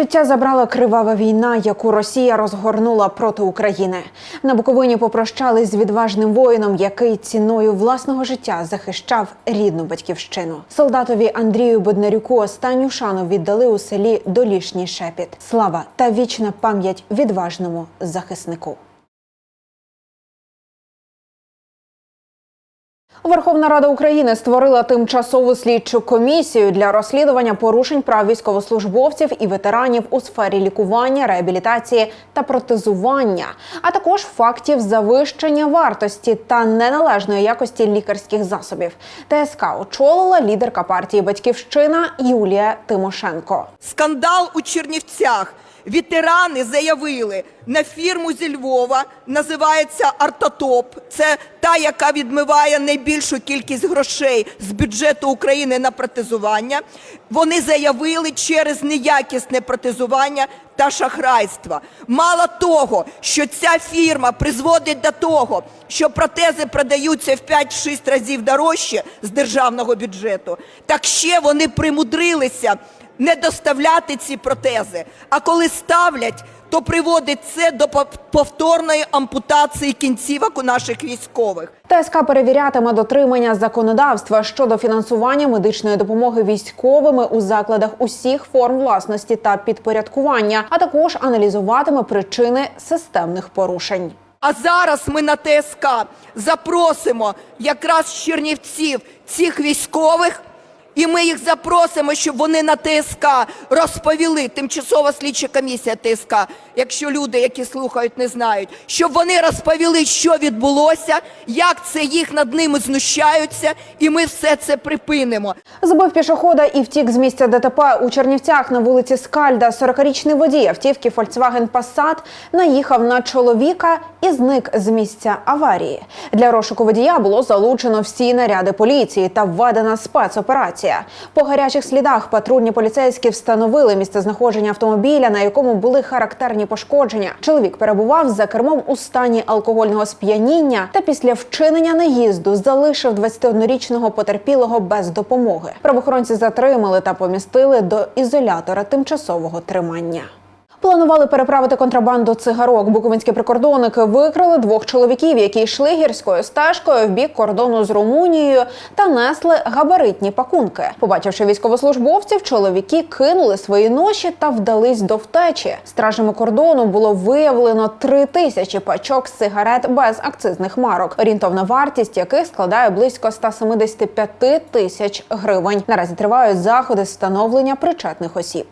Життя забрала кривава війна, яку Росія розгорнула проти України. На Буковині попрощались з відважним воїном, який ціною власного життя захищав рідну батьківщину. Солдатові Андрію Боднарюку останню шану віддали у селі Долішній Шепіт. Слава та вічна пам'ять відважному захиснику. Верховна Рада України створила тимчасову слідчу комісію для розслідування порушень прав військовослужбовців і ветеранів у сфері лікування, реабілітації та протезування, а також фактів завищення вартості та неналежної якості лікарських засобів. ТСК очолила лідерка партії Батьківщина Юлія Тимошенко. Скандал у Чернівцях. Ветерани заявили на фірму зі Львова, називається Артотоп. Це та, яка відмиває найбільшу кількість грошей з бюджету України на протезування. Вони заявили через неякісне протезування та шахрайство. Мало того, що ця фірма призводить до того, що протези продаються в 5-6 разів дорожче з державного бюджету, так ще вони примудрилися не доставляти ці протези. А коли ставлять, то приводить це до повторної ампутації кінцівок у наших військових. ТСК перевірятиме дотримання законодавства щодо фінансування медичної допомоги військовими у закладах усіх форм власності та підпорядкування, а також аналізуватиме причини системних порушень. А зараз ми на ТСК запросимо якраз з Чернівців цих військових. І ми їх запросимо, щоб вони на ТСК розповіли, тимчасова слідча комісія ТСК, якщо люди, які слухають, не знають, щоб вони розповіли, що відбулося, як це їх над ними знущаються, і ми все це припинимо. Збив пішохода і втік з місця ДТП у Чернівцях на вулиці Скальда. 40-річний водій автівки Volkswagen Passat наїхав на чоловіка і зник з місця аварії. Для розшуку водія було залучено всі наряди поліції та введена спецоперація. По гарячих слідах патрульні поліцейські встановили місцезнаходження автомобіля, на якому були характерні пошкодження. Чоловік перебував за кермом у стані алкогольного сп'яніння та після вчинення наїзду залишив 21-річного потерпілого без допомоги. Правоохоронці затримали та помістили до ізолятора тимчасового тримання. Планували переправити контрабанду цигарок. Буковинські прикордонники викрили двох чоловіків, які йшли гірською стежкою в бік кордону з Румунією та несли габаритні пакунки. Побачивши військовослужбовців, чоловіки кинули свої ноші та вдались до втечі. Стражами кордону було виявлено три тисячі пачок сигарет без акцизних марок, орієнтовна вартість яких складає близько 175 тисяч гривень. Наразі тривають заходи встановлення причетних осіб.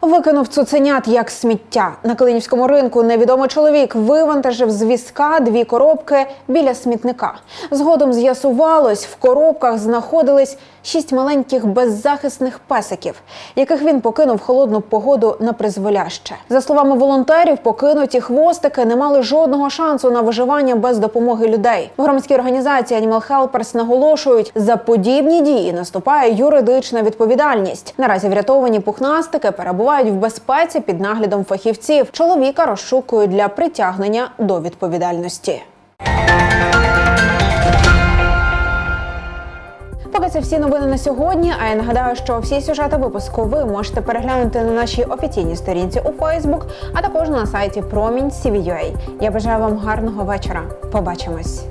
Викинув цуценят як сміття на Калинівському ринку. Невідомий чоловік вивантажив з візка дві коробки біля смітника. Згодом з'ясувалось, в коробках знаходились шість маленьких беззахисних песиків, яких він покинув холодну погоду на призволяще. За словами волонтерів, покинуті хвостики не мали жодного шансу на виживання без допомоги людей. В громадській організації Animal Helpers наголошують, за подібні дії наступає юридична відповідальність. Наразі врятовані пухнастики перебувають в безпеці під наглядом фахівців. Чоловіка розшукують для притягнення до відповідальності. Поки це всі новини на сьогодні. А я нагадаю, що всі сюжети випуску ви можете переглянути на нашій офіційній сторінці у Facebook, а також на сайті Промінь CVUA. Я бажаю вам гарного вечора. Побачимось.